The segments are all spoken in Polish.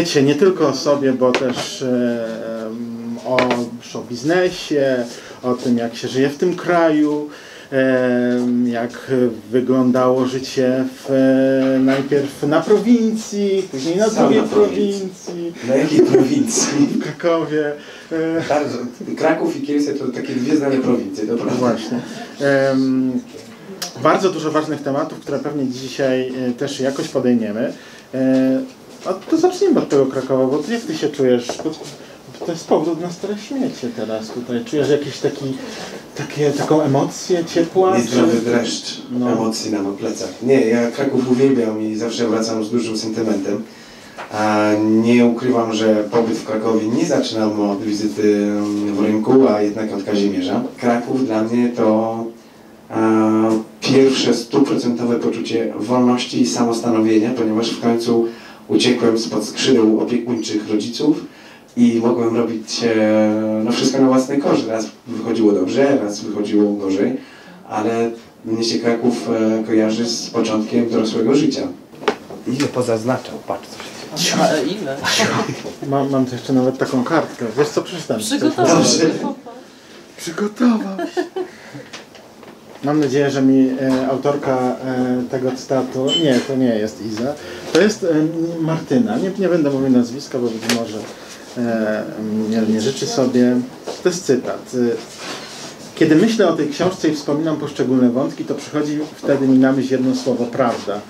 wiecie nie tylko o sobie, bo też o show biznesie, o tym jak się żyje w tym kraju, jak wyglądało życie w, najpierw na prowincji, później na drugiej prowincji. Na jakiej prowincji? W Krakowie. Kraków i Kielce to takie dwie znane prowincje, to prawda. Właśnie. Bardzo dużo ważnych tematów, które pewnie dzisiaj e, też jakoś podejmiemy. A to zaczniemy od tego Krakowa, bo jak ty się czujesz? To jest powrót na stare śmiecie teraz tutaj. Czujesz jakieś taki, takie, taką emocję, ciepła? Niezdrowy dreszcz no. emocji na plecach. Nie, ja Kraków uwielbiam i zawsze wracam z dużym sentymentem. A nie ukrywam, że pobyt w Krakowie nie zaczynam od wizyty w rynku, a jednak od Kazimierza. Kraków dla mnie to pierwsze stuprocentowe poczucie wolności i samostanowienia, ponieważ w końcu uciekłem spod skrzydeł opiekuńczych rodziców i mogłem robić e, no, wszystko na własny koszt. Raz wychodziło dobrze, raz wychodziło gorzej, ale mnie się Kraków e, kojarzy z początkiem dorosłego życia. Ile pozaznaczał, patrz co się dzieje. ile? Mam, mam jeszcze nawet taką kartkę. Wiesz co, przeczytam. Przygotował. Przygotował Mam nadzieję, że mi e, autorka e, tego cytatu, nie, to nie jest Iza, to jest e, Martyna, nie, nie będę mówił nazwiska, bo być może e, nie, nie życzy sobie. To jest cytat. Kiedy myślę o tej książce i wspominam poszczególne wątki, to przychodzi wtedy mi na myśl jedno słowo prawda.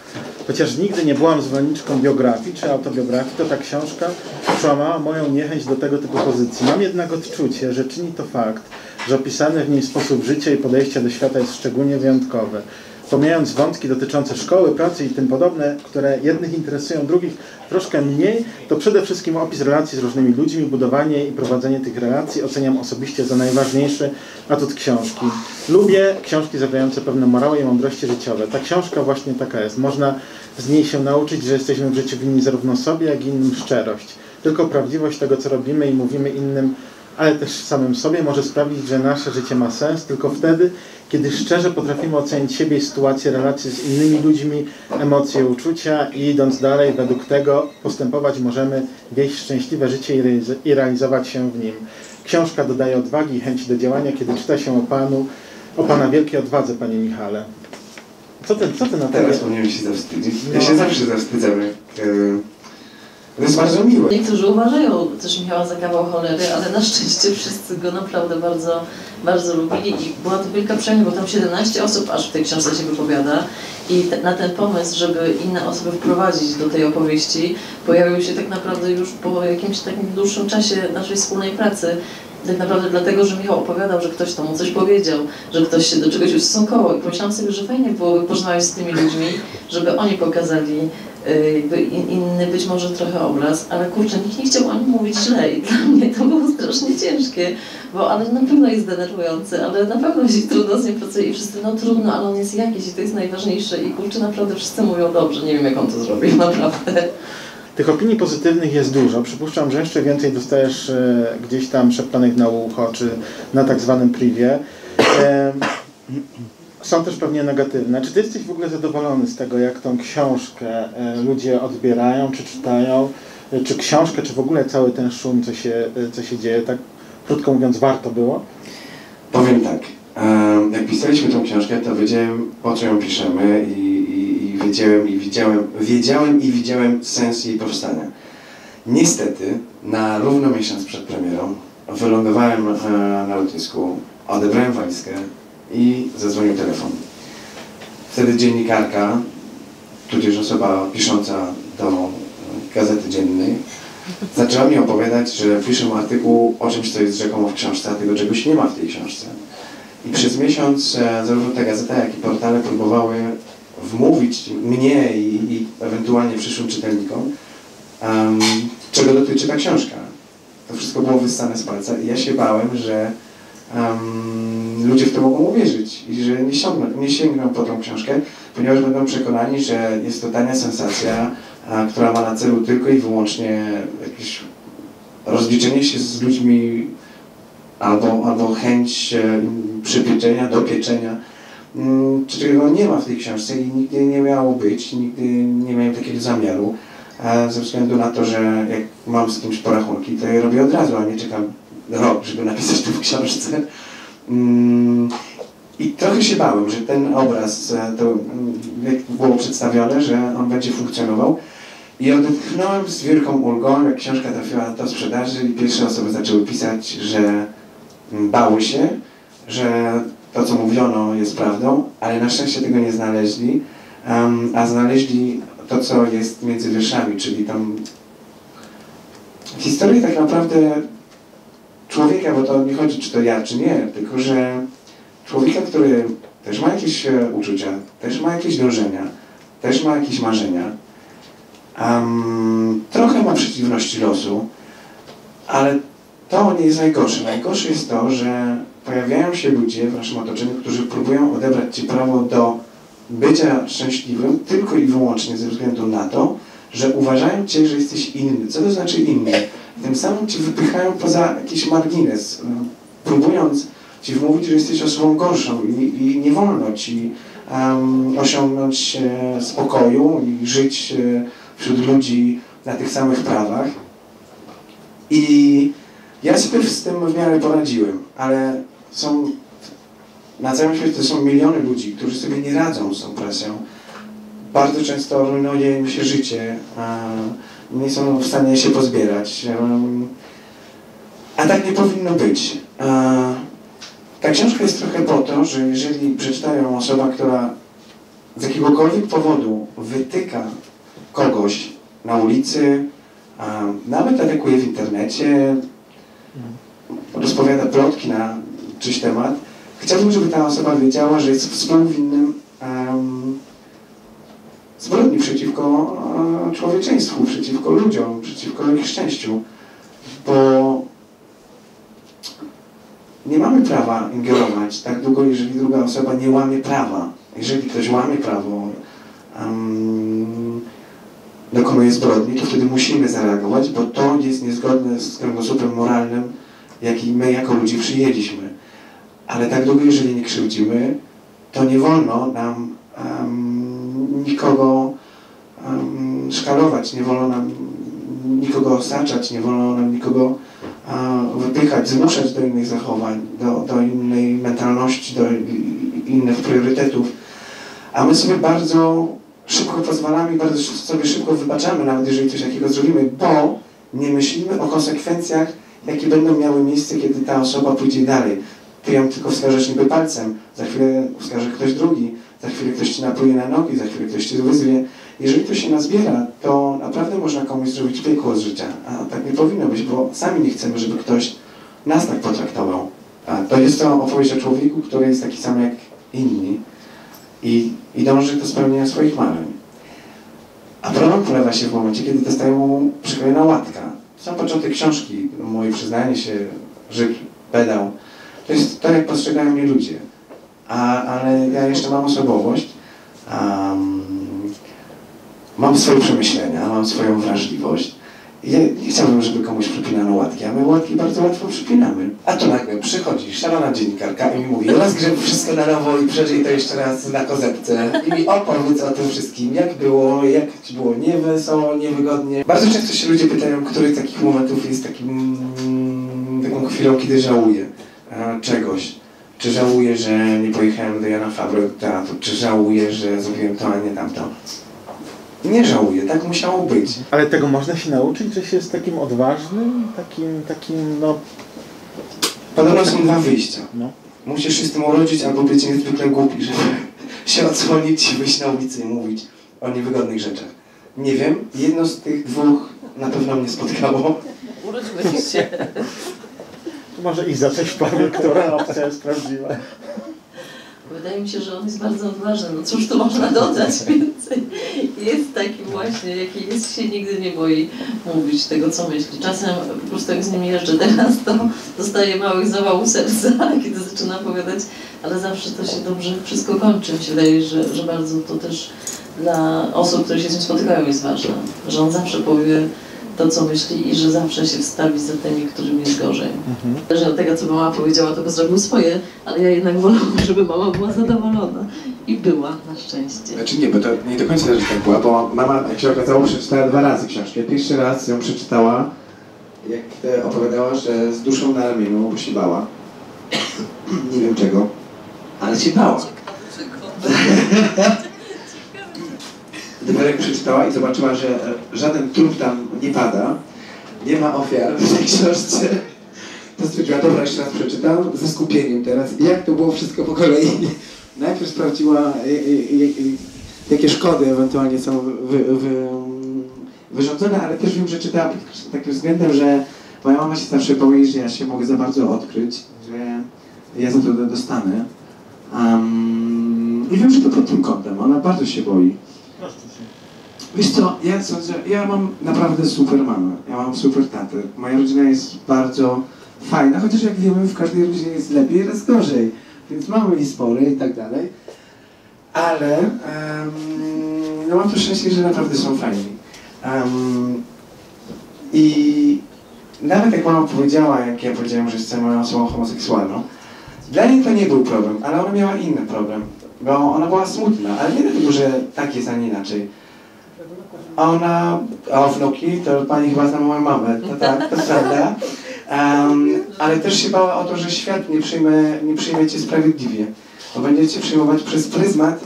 Chociaż nigdy nie byłam zwolenniczką biografii czy autobiografii, to ta książka przełamała moją niechęć do tego typu pozycji. Mam jednak odczucie, że czyni to fakt, że opisany w niej sposób życia i podejścia do świata jest szczególnie wyjątkowy. Pomijając wątki dotyczące szkoły, pracy i tym podobne, które jednych interesują, drugich troszkę mniej, to przede wszystkim opis relacji z różnymi ludźmi, budowanie i prowadzenie tych relacji oceniam osobiście za najważniejszy atut książki. Lubię książki zawierające pewne morały i mądrości życiowe. Ta książka właśnie taka jest. Można z niej się nauczyć, że jesteśmy w życiu winni zarówno sobie, jak i innym szczerość. Tylko prawdziwość tego, co robimy i mówimy innym ale też samym sobie może sprawić, że nasze życie ma sens tylko wtedy, kiedy szczerze potrafimy ocenić siebie i sytuację, relacje z innymi ludźmi, emocje, uczucia i idąc dalej, według tego postępować możemy, wieść szczęśliwe życie i realizować się w nim. Książka dodaje odwagi i chęci do działania, kiedy czyta się o Panu, o Pana wielkiej odwadze, Panie Michale. Co ty, co ty na Teraz powinienem się zawstydzić. Ja się zawsze zawstydzam, jak to jest bardzo miłe. Niektórzy uważają też Michała za kawał cholery, ale na szczęście wszyscy go naprawdę bardzo, bardzo lubili i była to wielka przyjemność, bo tam 17 osób aż w tej książce się wypowiada i na ten pomysł, żeby inne osoby wprowadzić do tej opowieści, pojawił się tak naprawdę już po jakimś takim dłuższym czasie naszej wspólnej pracy. Tak naprawdę dlatego, że Michał opowiadał, że ktoś tam mu coś powiedział, że ktoś się do czegoś ustosunkował i pomyślałam sobie, że fajnie byłoby porozmawiać z tymi ludźmi, żeby oni pokazali inny być może trochę obraz, ale kurczę, nikt nie chciał o nim mówić źle i dla mnie to było strasznie ciężkie, bo ale na pewno jest denerwujący, ale na pewno się trudno z nim pracuje i wszyscy, no trudno, ale on jest jakiś i to jest najważniejsze i kurczę, naprawdę wszyscy mówią dobrze, nie wiem jak on to zrobił, naprawdę. Tych opinii pozytywnych jest dużo. Przypuszczam, że jeszcze więcej dostajesz e, gdzieś tam szeptanych na ucho, czy na tak zwanym privie. E, są też pewnie negatywne. Czy ty jesteś w ogóle zadowolony z tego, jak tą książkę e, ludzie odbierają, czy czytają? E, czy książkę, czy w ogóle cały ten szum, co się, e, co się dzieje, tak krótko mówiąc, warto było? Powiem tak. Jak pisaliśmy tą książkę, to wiedziałem, po co ją piszemy i, i, i wiedziałem, i widziałem, wiedziałem i widziałem sens jej powstania. Niestety, na równo miesiąc przed premierą wylądowałem na lotnisku, odebrałem walizkę, i zadzwonił telefon. Wtedy dziennikarka, tudzież osoba pisząca do gazety dziennej, zaczęła mi opowiadać, że piszę artykuł o czymś, co jest rzekomo w książce, a tego czegoś nie ma w tej książce. I przez miesiąc e, zarówno ta gazeta, jak i portale próbowały wmówić mnie i, i ewentualnie przyszłym czytelnikom, um, czego dotyczy ta książka. To wszystko było wyssane z palca i ja się bałem, że um, ludzie w to mogą uwierzyć i że nie, sięgną, nie sięgną po tą książkę, ponieważ będą przekonani, że jest to tania sensacja, a, która ma na celu tylko i wyłącznie jakieś rozliczenie się z ludźmi albo, albo chęć e, przypieczenia, dopieczenia, um, czego nie ma w tej książce i nigdy nie miało być, nigdy nie miałem takiego zamiaru. e, ze względu na to, że jak mam z kimś porachunki, to je robię od razu, a nie czekam rok, żeby napisać to w książce. Mm, I trochę się bałem, że ten obraz, to mm, jak było przedstawione, że on będzie funkcjonował. I odetchnąłem z wielką ulgą, jak książka trafiła do sprzedaży i pierwsze osoby zaczęły pisać, że mm, bały się, że to, co mówiono, jest prawdą, ale na szczęście tego nie znaleźli, em, a znaleźli to, co jest między wierszami, czyli tam historię tak naprawdę człowieka, bo to nie chodzi, czy to ja, czy nie, tylko że człowieka, który też ma jakieś e, uczucia, też ma jakieś dążenia, też ma jakieś marzenia, em, trochę ma przeciwności losu, ale to nie jest najgorsze. Najgorsze jest to, że pojawiają się ludzie w naszym otoczeniu, którzy próbują odebrać Ci prawo do bycia szczęśliwym tylko i wyłącznie ze względu na to, że uważają Cię, że jesteś inny. Co to znaczy inny? Tym samym Cię wypychają poza jakiś margines, m, próbując Ci wmówić, że jesteś osobą gorszą i, i nie wolno Ci em, osiągnąć e, spokoju i żyć e, wśród ludzi na tych samych prawach. I ja sobie z tym w miarę poradziłem, ale są na całym świecie są miliony ludzi, którzy sobie nie radzą z tą presją. Bardzo często rujnuje im się życie, nie są w stanie się pozbierać. A tak nie powinno być. Ta książka jest trochę po to, że jeżeli przeczytają osoba, która z jakiegokolwiek powodu wytyka kogoś na ulicy, nawet atakuje w internecie, rozpowiada plotki na czyś temat, chciałbym, żeby ta osoba wiedziała, że jest współwinnym zbrodni przeciwko e, człowieczeństwu, przeciwko ludziom, przeciwko ich szczęściu, bo nie mamy prawa ingerować tak długo, jeżeli druga osoba nie łamie prawa. Jeżeli ktoś łamie prawo, um, dokonuje zbrodni, to wtedy musimy zareagować, bo to jest niezgodne z kręgosłupem moralnym, jaki my jako ludzie przyjęliśmy. Ale tak długo, jeżeli nie krzywdzimy, to nie wolno nam um, nikogo um, szkalować, nie wolno nam nikogo osaczać, nie wolno nam nikogo wypychać, zmuszać do innych zachowań, do, do innej mentalności, do innych priorytetów. A my sobie bardzo szybko pozwalamy bardzo sobie szybko wybaczamy, nawet jeżeli coś takiego zrobimy, bo nie myślimy o konsekwencjach, jakie będą miały miejsce, kiedy ta osoba pójdzie dalej. Ty ją tylko wskażesz niby palcem, za chwilę wskaże ktoś drugi, za chwilę ktoś ci napluje na nogi, za chwilę ktoś cię wyzwie. Jeżeli to się nazbiera, to naprawdę można komuś zrobić piekło z życia, a tak nie powinno być, bo sami nie chcemy, żeby ktoś nas tak potraktował. A to jest to opowieść o człowieku, który jest taki sam jak inni i, i dąży do spełnienia swoich marzeń. A problem polewa się w momencie, kiedy dostają mu przyklejona łatka. Sam początek książki, moje przyznanie się, Żyk, pedał, to jest to, jak postrzegają mnie ludzie. A, ale ja jeszcze mam osobowość, mam swoje przemyślenia, mam swoją wrażliwość. Ja nie chciałbym, żeby komuś przypinano łatki, a my łatki bardzo łatwo przypinamy. A tu nagle przychodzi szalona dziennikarka i mi mówi, rozgrzeb wszystko na nowo i przeżyj to jeszcze raz na kozepce i mi opowiedz o tym wszystkim, jak było, jak ci było niewesoło, niewygodnie. Bardzo często się ludzie pytają, który z takich momentów jest takim, taką chwilą, kiedy żałuję e, czegoś. Czy żałuję, że nie pojechałem do Jana Fabry do teatru, czy żałuję, że zrobiłem to, a nie tamto. Nie żałuję, tak musiało być. Ale tego można się nauczyć, że się jest takim odważnym, takim, takim, no, Podobno są dwa wyjścia. no. Musisz się z tym urodzić albo być niezwykle głupi, żeby się odsłonić i wyjść na ulicę i mówić o niewygodnych rzeczach. Nie wiem, jedno z tych dwóch na pewno mnie spotkało. Urodziłeś się. To może Iza coś powie, która opcja jest prawdziwa. Wydaje mi się, że on jest bardzo odważny. No cóż tu można dodać więcej? Jest taki właśnie, jaki jest, się nigdy nie boi mówić tego, co myśli. Czasem po prostu jak z nim jeżdżę teraz, to dostaję małych zawałów serca, kiedy zaczyna opowiadać, ale zawsze to się dobrze wszystko kończy. Mi się wydaje, że, że bardzo to też dla osób, które się z nim spotykają jest ważne. Że on zawsze powie to, co myśli i że zawsze się wstawi za tymi, którym jest gorzej. Zależnie od tego, co mama powiedziała, to by zrobił swoje, ale ja jednak wolałam, żeby mama była zadowolona. I była, na szczęście. Znaczy nie, bo to nie do końca też tak była, bo mama, jak się okazało, przeczytała dwa razy książkę. Pierwszy raz ją przeczytała, jak e, opowiadała, że z duszą na ramieniu, bo się bała. nie wiem czego, ale się bała. Dopiero jak przeczytała i zobaczyła, że e, żaden trup tam nie pada, nie ma ofiar w tej książce, to stwierdziła, dobra, jeszcze raz przeczytam, ze skupieniem teraz. Jak to było wszystko po kolei? Najpierw sprawdziła, e, e, jakie szkody ewentualnie są wy, wy, wyrządzone, ale też wiem, że czytała pod takim względem, że moja mama się zawsze boi, że ja się mogę za bardzo odkryć, że ja za to dostanę. Um, I wiem, że to pod tym kątem, ona bardzo się boi. Wiesz co, ja sądzę, ja mam naprawdę super mamę, ja mam super tatę. Moja rodzina jest bardzo fajna, chociaż jak wiemy w każdej rodzinie jest lepiej, raz gorzej. Więc mamy i spory i tak dalej. Ale em, no mam to szczęście, że naprawdę są fajni. Em, I nawet jak mama powiedziała, jak ja powiedziałem, że jestem osobą homoseksualną, dla niej to nie był problem, ale ona miała inny problem. Bo ona była smutna, ale nie dlatego, że tak jest, a nie inaczej. A ona, a wnuki, to pani chyba zna moją mamę, to tak, to prawda. Em, ale też się bała o to, że świat nie przyjmie, nie przyjmie cię sprawiedliwie. Bo będziecie przyjmować przez pryzmat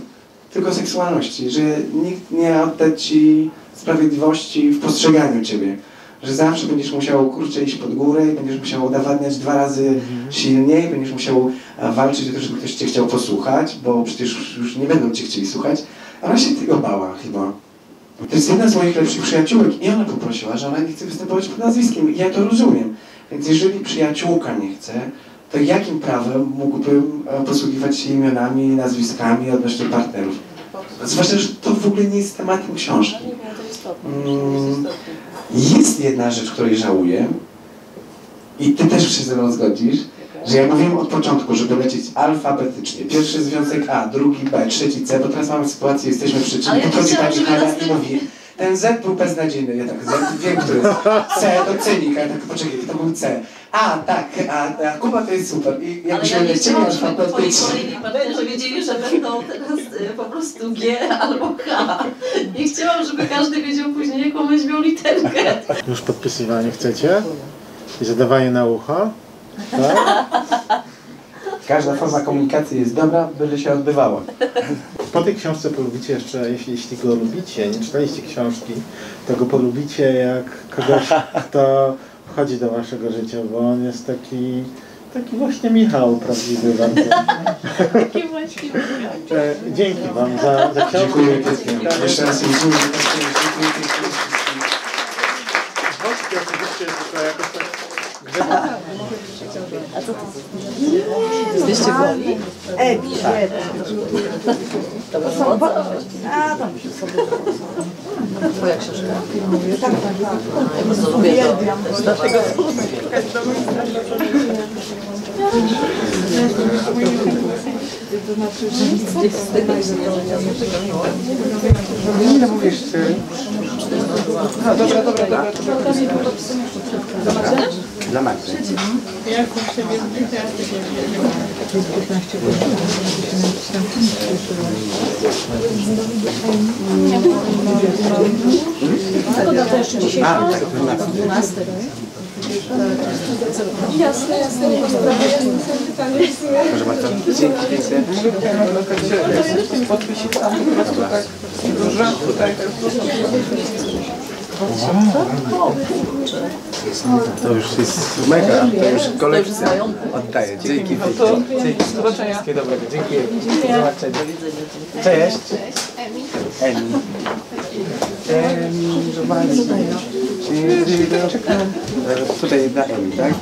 tylko seksualności, że nikt nie odda ci sprawiedliwości w postrzeganiu ciebie. Że zawsze będziesz musiał kurczę iść pod górę i będziesz musiał udowadniać dwa razy silniej, będziesz musiał e, walczyć o to, żeby ktoś cię chciał posłuchać, bo przecież już nie będą cię chcieli słuchać. A Ona się tego bała chyba. To jest jedna z moich lepszych przyjaciółek i ona poprosiła, że ona nie chce występować pod nazwiskiem. I ja to rozumiem. Więc jeżeli przyjaciółka nie chce, to jakim prawem mógłbym e, posługiwać się imionami, nazwiskami odnośnie partnerów? Zwłaszcza, że to w ogóle nie jest tematem książki. Mm, Jest jedna rzecz, której żałuję i ty też się ze mną zgodzisz, że ja mówiłem od początku, żeby lecieć alfabetycznie. Pierwszy związek A, drugi B, trzeci C, bo teraz mamy sytuację, jesteśmy przy czym Ale ja podchodzi pani Hanna i mówi ten Z był beznadziejny, ja tak, Z, wiem, który jest. C to cenik, a ja tak, poczekaj, to był C. A, tak, a, a Kuba to jest super. I Ale jakbyśmy ja nie lecieli chciałam, żeby twoi alfabetycznie. kolejni partnerzy wiedzieli, że będą teraz y, po prostu G albo H. Nie chciałam, żeby każdy wiedział później, jaką weźmią literkę. Już podpisywanie chcecie? I zadawanie na ucho? Tak? Każda forma komunikacji jest dobra, byle się odbywała. Po tej książce polubicie jeszcze, jeśli, jeśli go lubicie, nie czytaliście książki, to go polubicie jak kogoś, kto wchodzi do waszego życia, bo on jest taki, taki właśnie Michał prawdziwy bardzo. Takie właśnie. E, Dzięki wam za, za książkę. Dziękuję. Jeszcze raz dziękuję. Oczywiście, tylko jakoś tak... Jesteście woli? Twoja książka? Ja bardzo lubię to. Dlatego Nie mówisz, ty. No dobra, dobra, dobra. Dla Magdy. Jak u siebie zdjęcia, ja sobie A, tak, to na 12. Jasne, jasne, nie ma sprawy, jasne, sumie. Proszę bardzo. Dzięki piękne. Podpisik tam po prostu tak dużo. Tutaj To już jest mega, to już kolekcja. Oddaję. Dzięki. Dzięki. Wszystkiego dobrego. Dziękuję. Do. Cześć. Emi. Emi, zobaczcie. Tutaj na Emi, tak?